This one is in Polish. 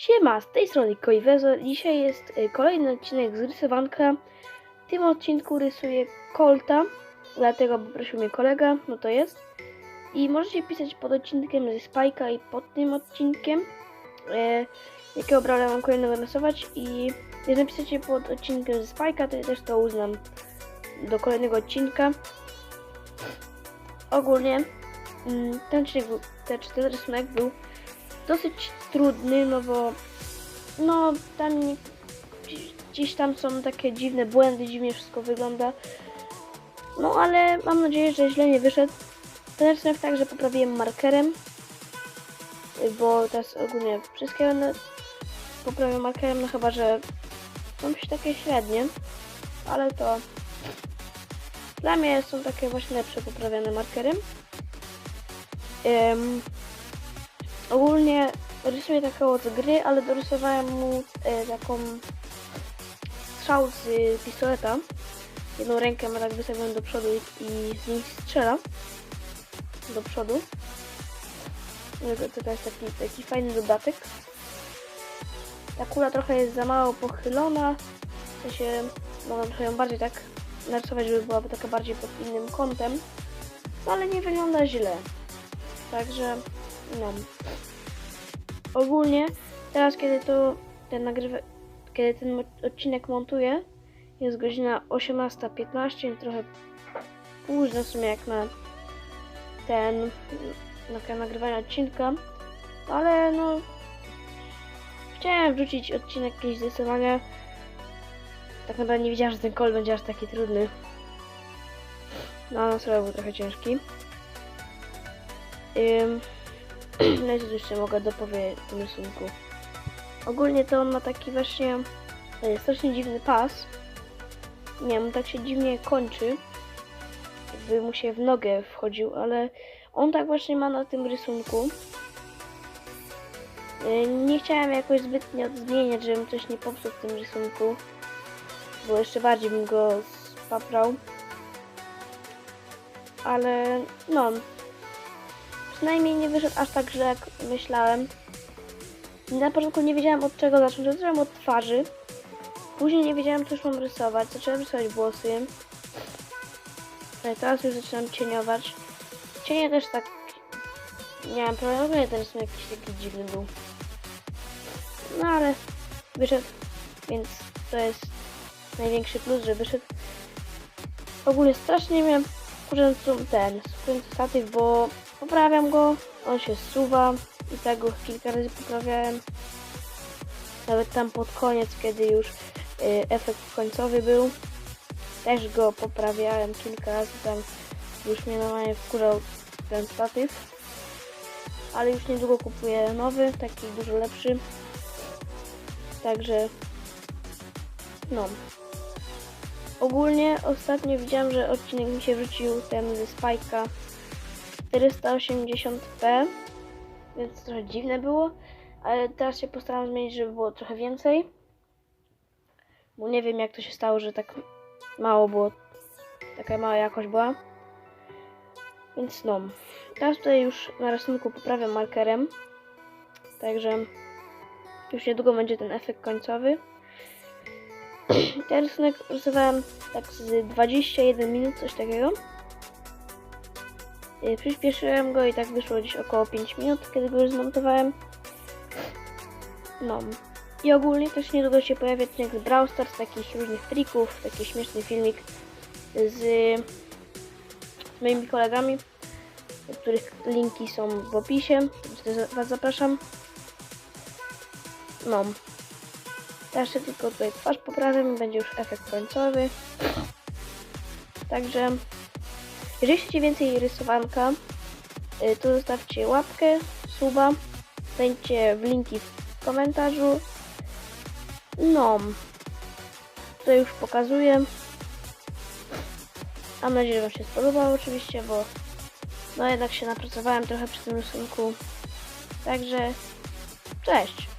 Siema, z tej strony Koiwezo. Dzisiaj jest y, kolejny odcinek z rysowanka. W tym odcinku rysuję Colta, dlatego poprosił mnie kolega, no to jest. I możecie pisać pod odcinkiem ze Spike'a i pod tym odcinkiem, e, jakiego brawla mam kolejnego rysować. I jeżeli napiszecie pod odcinkiem ze Spike'a, to ja też to uznam do kolejnego odcinka. Ogólnie mm, ten odcinek ten, ten rysunek był dosyć trudny, no bo no tam nie, gdzieś, tam są takie dziwne błędy, dziwnie wszystko wygląda. No ale mam nadzieję, że źle nie wyszedł. Ten rysunek także poprawiłem markerem, bo teraz ogólnie wszystkie będę poprawiam markerem, no chyba, że są takie średnie, ale to dla mnie są takie właśnie lepsze poprawiane markerem. Ym, Ogólnie rysuję taką od gry, ale dorysowałem mu e, taką strzał z y, pistoleta. Jedną rękę ma tak wystawioną do przodu i, z niej strzela do przodu. To, jest taki, taki fajny dodatek. Ta kula trochę jest za mało pochylona. W sensie mogę trochę ją bardziej tak narysować, żeby byłaby taka bardziej pod innym kątem. No ale nie wygląda źle. Także no. Ogólnie teraz kiedy to ten nagrywa, kiedy ten odcinek montuję, jest godzina 18.15, więc trochę późno w sumie jak na ten na nagrywanie odcinka, ale no chciałem wrzucić odcinek jakiegoś zrysowania. Tak naprawdę nie wiedziałam, że ten kol będzie aż taki trudny. No, on sobie był trochę ciężki. Ym, i co tu jeszcze mogę dopowiedzieć w tym rysunku. Ogólnie to on ma taki właśnie e, strasznie dziwny pas. Nie wiem, tak się dziwnie kończy. Jakby mu się w nogę wchodził, ale on tak właśnie ma na tym rysunku. E, Nie chciałem jakoś zbytnio zmieniać, żebym coś nie popsuł w tym rysunku. Bo jeszcze bardziej bym go spaprał. Ale no, przynajmniej nie wyszedł aż tak źle jak myślałem. Na początku nie wiedziałem od czego zacząć, zacząłem od twarzy. Później nie wiedziałem co już mam rysować, zacząłem rysować włosy. Ale teraz już zaczynam cieniować. Cienie też tak... Nie miałem problemu, ten rysunek jakiś taki dziwny był. No ale wyszedł, więc to jest największy plus, że wyszedł. Ogólnie strasznie miałem wkurzającą ten, wkurzający statyw, bo poprawiam go, on się zsuwa i tak go kilka razy poprawiałem. Nawet tam pod koniec, kiedy już y, efekt końcowy był, też go poprawiałem kilka razy, tam już mnie normalnie wkurzał ten statyw. Ale już niedługo kupuję nowy, taki dużo lepszy. Także no. Ogólnie ostatnio widziałam, że odcinek mi się wrzucił ten ze Spike'a 480p, więc trochę dziwne było, ale teraz się postaram zmienić, żeby było trochę więcej. Bo nie wiem jak to się stało, że tak mało było, taka mała jakość była. Więc no, teraz tutaj już na rysunku poprawiam markerem, także już niedługo będzie ten efekt końcowy. Ten rysunek rysowałem tak z 21 minut, coś takiego. Yy, Przyspieszyłem go i tak wyszło gdzieś około 5 minut, kiedy go już zmontowałem. No. I ogólnie też niedługo się pojawi odcinek z Brawl Stars, takich różnych trików, taki śmieszny filmik z moimi kolegami, których linki są w opisie, więc Was zapraszam. No. Teraz się tylko tutaj twarz poprawiam i będzie już efekt końcowy. Także jeżeli chcecie więcej rysowanka, y, to zostawcie łapkę, suba, dajcie w linki w komentarzu. No, to już pokazuję. Mam nadzieję, że Wam się spodobało oczywiście, bo no jednak się napracowałem trochę przy tym rysunku. Także cześć!